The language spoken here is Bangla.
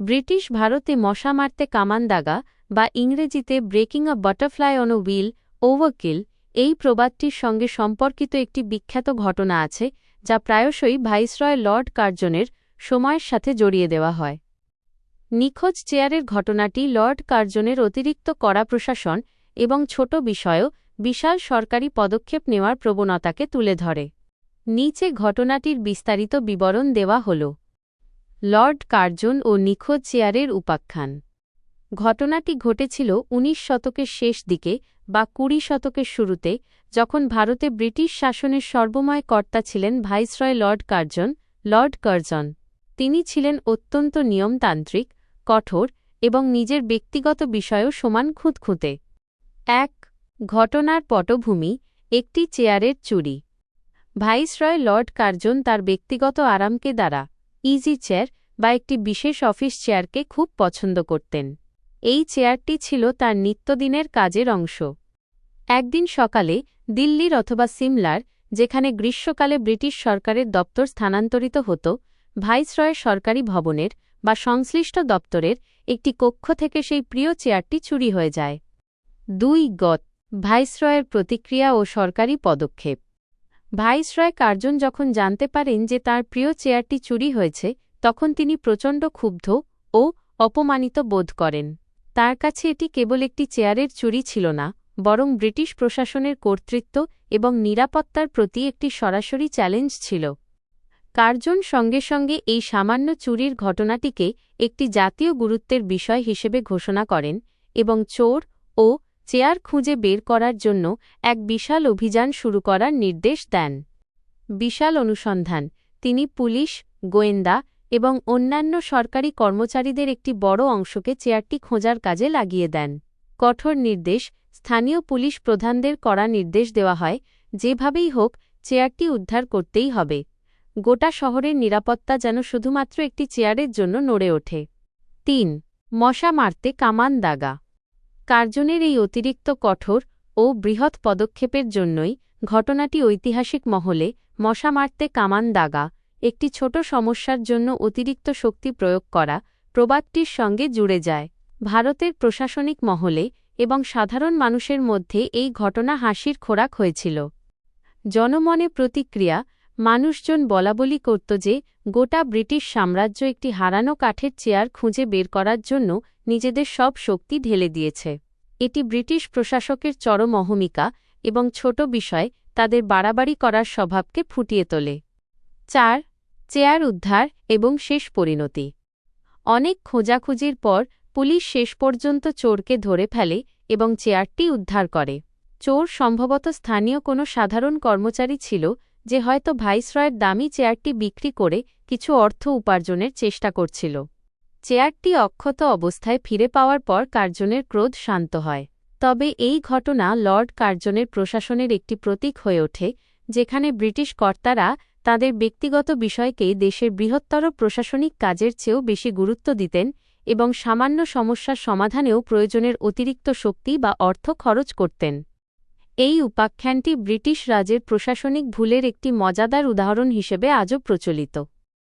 ব্রিটিশ ভারতে মশা মারতে কামান দাগা বা ইংরেজিতে breaking a butterfly on a wheel overkill, এই প্রবাদটির সঙ্গে সম্পর্কিত একটি বিখ্যাত ঘটনা আছে, যা প্রায়শই ভাইসরয় লর্ড কার্জনের সময়ের সাথে জড়িয়ে দেওয়া হয়। নিখোঁজ চেয়ারের ঘটনাটি লর্ড কার্জনের অতিরিক্ত কড়া প্রশাসন এবং ছোট বিষয়েও বিশাল সরকারি পদক্ষেপ নেওয়ার প্রবণতাকে তুলে ধরে। নিচে ঘটনাটির বিস্তারিত বিবরণ দেওয়া হল। লর্ড কার্জন ও নিখোঁজ চেয়ারের উপাখ্যান। ঘটনাটি ঘটেছিল উনিশ শতকের শেষ দিকে বা কুড়ি শতকের শুরুতে, যখন ভারতে ব্রিটিশ শাসনের সর্বময় কর্তা ছিলেন viceroy Lord Curzon Lord Curzon. তিনি ছিলেন অত্যন্ত নিয়মতান্ত্রিক, কঠোর এবং নিজের ব্যক্তিগত বিষয়েও সমান খুঁতখুঁতে। এক, ঘটনার পটভূমি, একটি চেয়ারের চুরি। ভাইসরয় লর্ড কার্জন তার ব্যক্তিগত আরামকে দ্বারা, ইজি চেয়ার বা একটি বিশেষ অফিস চেয়ারকে খুব পছন্দ করতেন। এই চেয়ারটি ছিল তার নিত্যদিনের কাজের অংশ। একদিন সকালে দিল্লির অথবা সিমলার, যেখানে গ্রীষ্মকালে ব্রিটিশ সরকারের দপ্তর স্থানান্তরিত হতো, ভাইসরয়ের সরকারি ভবনের বা সংশ্লিষ্ট দপ্তরের একটি কক্ষ থেকে সেই প্রিয় চেয়ারটি চুরি হয়ে যায়। দুই গত, ভাইসরয়ের প্রতিক্রিয়া ও সরকারি পদক্ষেপ। ভাইসরয় কার্জন যখন জানতে পারেন যে তার প্রিয় চেয়ারটি চুরি হয়েছে তখন তিনি প্রচণ্ড ক্ষুব্ধ ও অপমানিত বোধ করেন। তার কাছে এটি কেবল একটি চেয়ারের চুরি ছিল না, বরং ব্রিটিশ প্রশাসনের কর্তৃত্ব এবং নিরাপত্তার প্রতি একটি সরাসরি চ্যালেঞ্জ ছিল। কার্জন সঙ্গে সঙ্গে এই সামান্য চুরির ঘটনাটিকে একটি জাতীয় গুরুত্বের বিষয় হিসেবে ঘোষণা করেন এবং চোর ও চেয়ার খুঁজে বের করার জন্য এক বিশাল অভিযান শুরু করার নির্দেশ দেন। বিশাল অনুসন্ধান, তিনি পুলিশ, গোয়েন্দা এবং অন্যান্য সরকারি কর্মচারীদের একটি বড় অংশকে চেয়ারটি খোঁজার কাজে লাগিয়ে দেন। কঠোর নির্দেশ, স্থানীয় পুলিশ প্রধানদের করা নির্দেশ দেওয়া হয়, যেভাবেই হোক, চেয়ারটি উদ্ধার করতেই হবে। গোটা শহরের নিরাপত্তা যেন শুধুমাত্র একটি চেয়ারের জন্য নড়ে ওঠে। তিন, মশা মারতে কামান দাগা। কার্জনের এই অতিরিক্ত কঠোর ও বৃহৎ পদক্ষেপের জন্যই ঘটনাটি ঐতিহাসিক মহলে মশা মারতে কামান দাগা একটি ছোট সমস্যার জন্য অতিরিক্ত শক্তি প্রয়োগ করা প্রবাদটির সঙ্গে জুড়ে যায়। ভারতের প্রশাসনিক মহলে এবং সাধারণ মানুষের মধ্যে এই ঘটনা হাসির খোরাক হয়েছিল। জনমনে প্রতিক্রিয়া, মানুষজন বলাবলি করত যে, গোটা ব্রিটিশ সাম্রাজ্য একটি হারানো কাঠের চেয়ার খুঁজে বের করার জন্য নিজেদের সব শক্তি ঢেলে দিয়েছে। এটি ব্রিটিশ প্রশাসকের চরম অহমিকা এবং ছোট বিষয়, তাদের বাড়াবাড়ি করার স্বভাবকে ফুটিয়ে তোলে। চার চেয়ার উদ্ধার এবং শেষ পরিণতি। অনেক খোঁজাখুঁজির পর পুলিশ শেষ পর্যন্ত চোরকে ধরে ফেলে এবং চেয়ারটি উদ্ধার করে। চোর সম্ভবত স্থানীয় কোনো সাধারণ কর্মচারী ছিল যে হয়তো ভাইসরয়ের দামি চেয়ারটি বিক্রি করে কিছু অর্থ উপার্জনের চেষ্টা করছিল। চেয়ারটি অক্ষত অবস্থায় ফিরে পাওয়ার পর কার্জনের ক্রোধ শান্ত হয়। তবে এই ঘটনা লর্ড কার্জনের প্রশাসনের একটি প্রতীক হয়ে ওঠে, যেখানে ব্রিটিশ কর্তারা তাদের ব্যক্তিগত বিষয়কে দেশের বৃহত্তর প্রশাসনিক কাজের চেয়েও বেশি গুরুত্ব দিতেন এবং সামান্য সমস্যার সমাধানেও প্রয়োজনের অতিরিক্ত শক্তি বা অর্থ খরচ করতেন। এই উপাখ্যানটি ব্রিটিশ রাজের প্রশাসনিক ভুলের একটি মজাদার উদাহরণ হিসেবে আজও প্রচলিত।